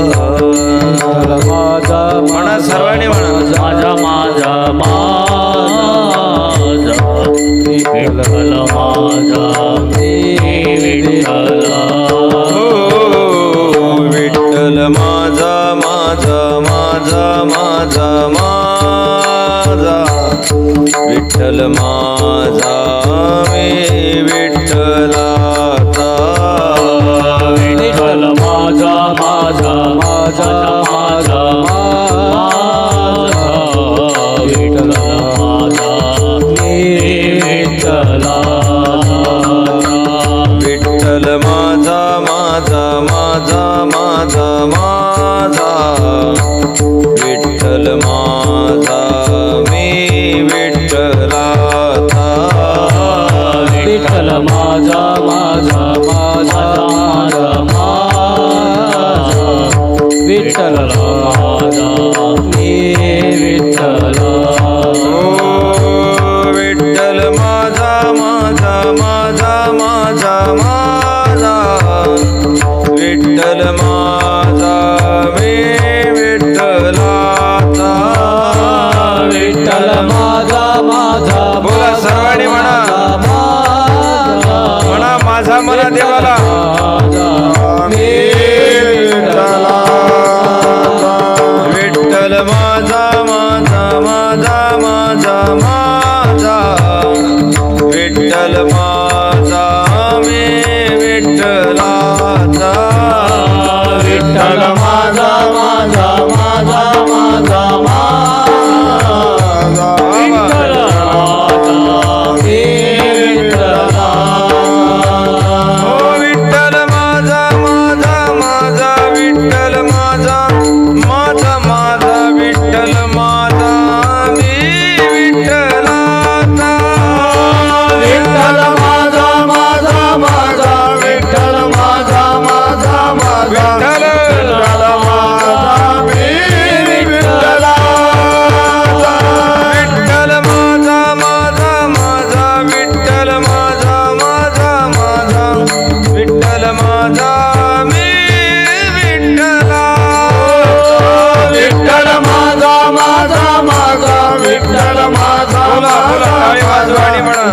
माझा माझा माझा विठ्ठल माझा. विठ्ठल. हो, माझा माझा माझा माझा. विठ्ठल माझा. मी विठ्ठल. माझा विठ्ठल माझा मी विठ्ठल विठ्ठल माझा माझा माझा माझा माझा विठ्ठल माझा मी विठ्ठलाचा विठ्ठल माझा माझा बोला सर्वांनी म्हणा. म्हणा माझा म्हणा देवाला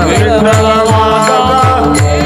विठ्ठल माझा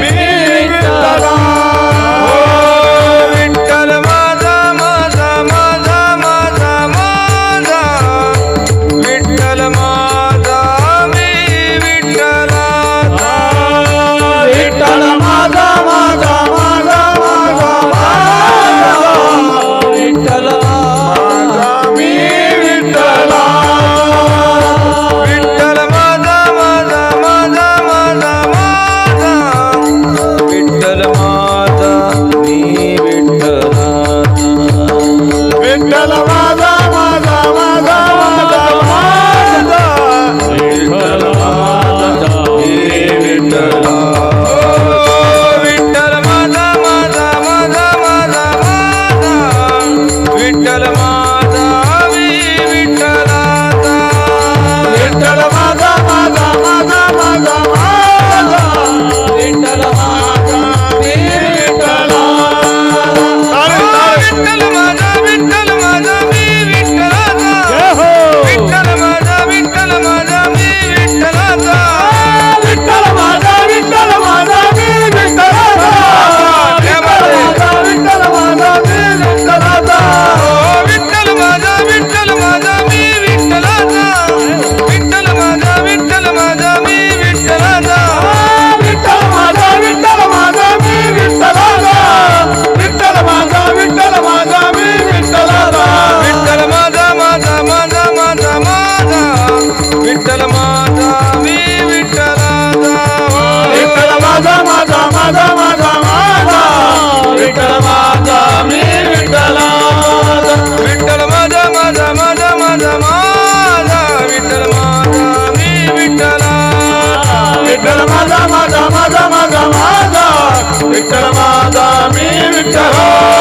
Jehovah.